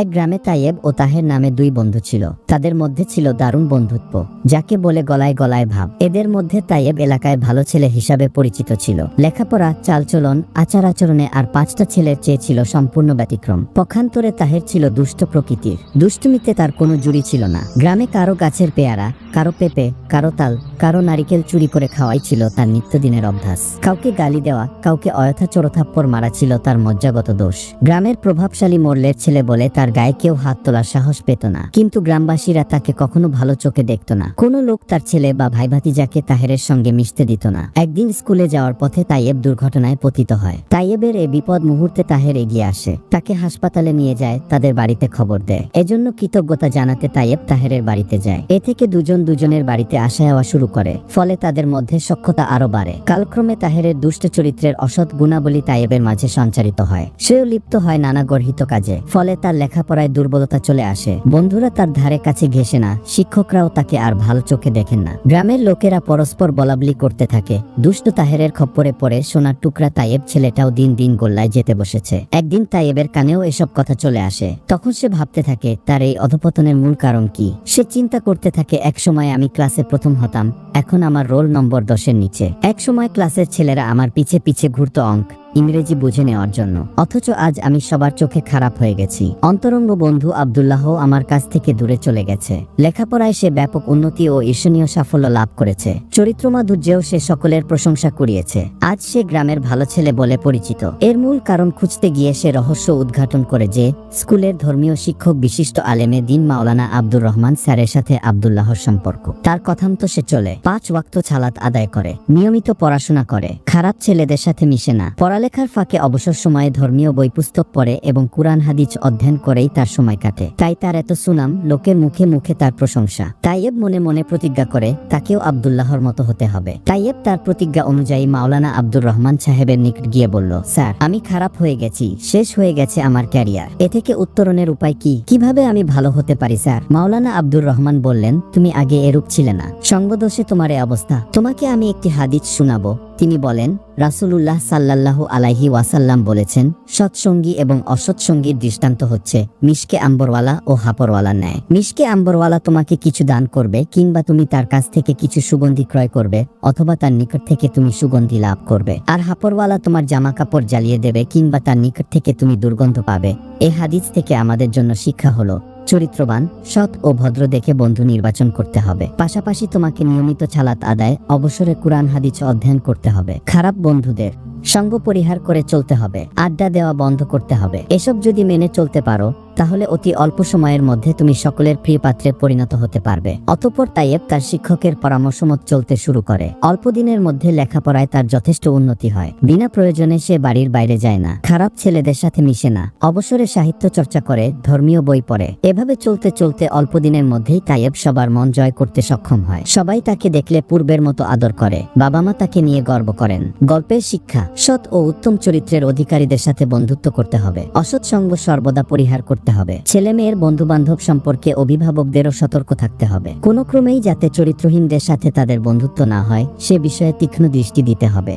এক গ্রামে তাইয়েব ও তাহের নামে দুই বন্ধু ছিল। তাদের মধ্যে ছিল দারুণ বন্ধুত্ব, যাকে বলে গলায় গলায় ভাব। এদের মধ্যে তাইয়েব এলাকায় ভালো ছেলে হিসাবে পরিচিত ছিল। লেখাপড়া, চালচলন আচার আচরণে আর পাঁচটা ছেলের চেয়ে ছিল সম্পূর্ণ ব্যতিক্রম। পক্ষান্তরে তাহের ছিল দুষ্ট প্রকৃতির। দুষ্টুমিতে তার কোনো জুড়ি ছিল না। গ্রামে কারও গাছের পেয়ারা, কারও পেঁপে, কারও তাল, কারও নারিকেল চুরি করে খাওয়াই ছিল তার নিত্যদিনের অভ্যাস। কাউকে গালি দেওয়া, কাউকে অযথা চোরথাপ্পর মারা ছিল তার মজ্জাগত দোষ। গ্রামের প্রভাবশালী মোল্লের ছেলে বলে তার গায়ে কেউ হাত তোলার সাহস পেত না। কিন্তু গ্রামবাসীরা তাকে কখনো ভালো চোখে দেখত না। কোনো লোক তার ছেলে বা ভাই ভাতিজাকে তাহেরের সঙ্গে মিশতে দিত না। একদিন স্কুলে যাওয়ার পথে তাইয়েব দুর্ঘটনায় পতিত হয়। তাইয়েবের এই বিপদ মুহূর্তে তাহের এগিয়ে আসে। তাকে হাসপাতালে নিয়ে যায়, তাদের বাড়িতে খবর দেয়। এজন্য কৃতজ্ঞতা জানাতে তাইয়েব তাহেরের বাড়িতে যায়। এ থেকে দুজন দুজনের বাড়িতে আসা যাওয়া শুরু করে। ফলে তাদের মধ্যে সখ্যতা আরও বাড়ে। কালক্রমে তাহেরের দুষ্ট চরিত্রের অসৎ গুণাবলী তাইয়েবের মাঝে সঞ্চারিত হয়। সেও লিপ্ত হয় নানা গর্হিত কাজে। ফলে তার লেখাপড়ায় দুর্বলতা চলে আসে। বন্ধুরা তার ধারে কাছে ঘেসে না, শিক্ষকরাও তাকে আর ভালো চোখে দেখেন না। গ্রামের লোকেরা পরস্পর বলাবলি করতে থাকে। দুষ্ট তাহেরের খপ্পরে পড়ে সোনার টুকরা তাইয়েব ছেলেটাও দিন দিন গোল্লায় যেতে বসেছে। একদিন তাইয়েবের কানেও এসব কথা চলে আসে। তখন সে ভাবতে থাকে, তার এই অধপতনের মূল কারণ কি? সে চিন্তা করতে থাকে, এক সময় আমি ক্লাসে প্রথম হতাম, এখন আমার রোল নম্বর দশের নিচে। এক সময় ক্লাসের ছেলেরা আমার পিছে পিছে ঘুরতো অঙ্ক ইংরেজি বুঝে নেওয়ার জন্য। অথচ আজ আমি সবার চোখে খারাপ হয়ে গেছি। অন্তরঙ্গ বন্ধু আব্দুল্লাহ আমার কাছ থেকে দূরে চলে গেছে। লেখাপড়ায় সে ব্যাপক উন্নতি ও ঈর্ষণীয় সাফল্য লাভ করেছে। চরিত্র মাধুর্যেও সে সকলের প্রশংসা কুড়িয়েছে। আজ সে গ্রামের ভালো ছেলে বলে পরিচিত। এর মূল কারণ খুঁজতে গিয়ে সে রহস্য উদ্ঘাটন করে যে, স্কুলের ধর্মীয় শিক্ষক বিশিষ্ট আলেমে দিন মাওলানা আব্দুর রহমান স্যারের সাথে আব্দুল্লাহর সম্পর্ক। তার কথামতো সে চলে। পাঁচ ওয়াক্ত ছালাত আদায় করে। নিয়মিত পড়াশোনা করে। খারাপ ছেলেদের সাথে মিশে না। পড়ালেখার ফাঁকে অবসর সময়ে ধর্মীয় বই পুস্তক পড়ে এবং কুরআন হাদিস অধ্যয়ন করেই তার সময় কাটে। তাই তার এত সুনাম লোকের মুখে মুখে তার প্রশংসা। তাইয়েব মনে মনে প্রতিজ্ঞা করে, তাকেও আব্দুল্লাহর মতো হতে হবে। তাইয়েব তার প্রতিজ্ঞা অনুযায়ী মাওলানা আব্দুর রহমান সাহেবের নিকট গিয়ে বলল, স্যার, আমি খারাপ হয়ে গেছি, শেষ হয়ে গেছে আমার ক্যারিয়ার। এ থেকে উত্তরণের উপায় কি? কীভাবে আমি ভালো হতে পারি, স্যার? মাওলানা আব্দুর রহমান বললেন, তুমি আগে এরূপ ছিলে না। সঙ্গদোষে তোমার এ অবস্থা। তোমাকে আমি একটি হাদিস শোনাবো। তিনি বলেন, রাসূলুল্লাহ সাল্লাল্লাহু আলাইহি ওয়াসাল্লাম বলেছেন, সৎসঙ্গী এবং অসৎসঙ্গীর দৃষ্টান্ত হচ্ছে মিশকে আম্বরওয়ালা ও হাপরওয়ালা ন্যায়। মিশকে আম্বরওয়ালা তোমাকে কিছু দান করবে কিংবা তুমি তার কাছ থেকে কিছু সুগন্ধি ক্রয় করবে অথবা তার নিকট থেকে তুমি সুগন্ধি লাভ করবে। আর হাপরওয়ালা তোমার জামা কাপড় জ্বালিয়ে দেবে কিংবা তার নিকট থেকে তুমি দুর্গন্ধ পাবে। এ হাদিস থেকে আমাদের জন্য শিক্ষা হলো চরিত্রবান, সৎ ও ভদ্র দেখে বন্ধু নির্বাচন করতে হবে। পাশাপাশি তোমাকে নিয়মিত ছালাত আদায়, অবসরে কোরআন হাদিস অধ্যয়ন করতে হবে। খারাপ বন্ধুদের সঙ্গ পরিহার করে চলতে হবে। আড্ডা দেওয়া বন্ধ করতে হবে। এসব যদি মেনে চলতে পারো তাহলে অতি অল্প সময়ের মধ্যে তুমি সকলের প্রিয় পাত্রে পরিণত হতে পারবে। অতপর তাইয়েব তার শিক্ষকের পরামর্শ মত চলতে শুরু করে। অল্প দিনের মধ্যে লেখাপড়ায় তার যথেষ্ট উন্নতি হয়। বিনা প্রয়োজনে সে বাড়ির বাইরে যায় না। খারাপ ছেলেদের সাথে মিশে না। অবসরে সাহিত্য চর্চা করে, ধর্মীয় বই পড়ে। এভাবে চলতে চলতে অল্প দিনের মধ্যেই তাইয়েব সবার মন জয় করতে সক্ষম হয়। সবাই তাকে দেখলে পূর্বের মতো আদর করে। বাবা মা তাকে নিয়ে গর্ব করেন। গল্পের শিক্ষা, সৎ ও উত্তম চরিত্রের অধিকারীদের সাথে বন্ধুত্ব করতে হবে। অসৎ সঙ্গ সর্বদা পরিহার করতে হবে। ছেলে মেয়ের বন্ধু বান্ধব সম্পর্কে অভিভাবকদেরও সতর্ক থাকতে হবে। কোনো ক্রমেই যাতে চরিত্রহীনদের সাথে তাদের বন্ধুত্ব না হয়, সে বিষয়ে তীক্ষ্ণ দৃষ্টি দিতে হবে।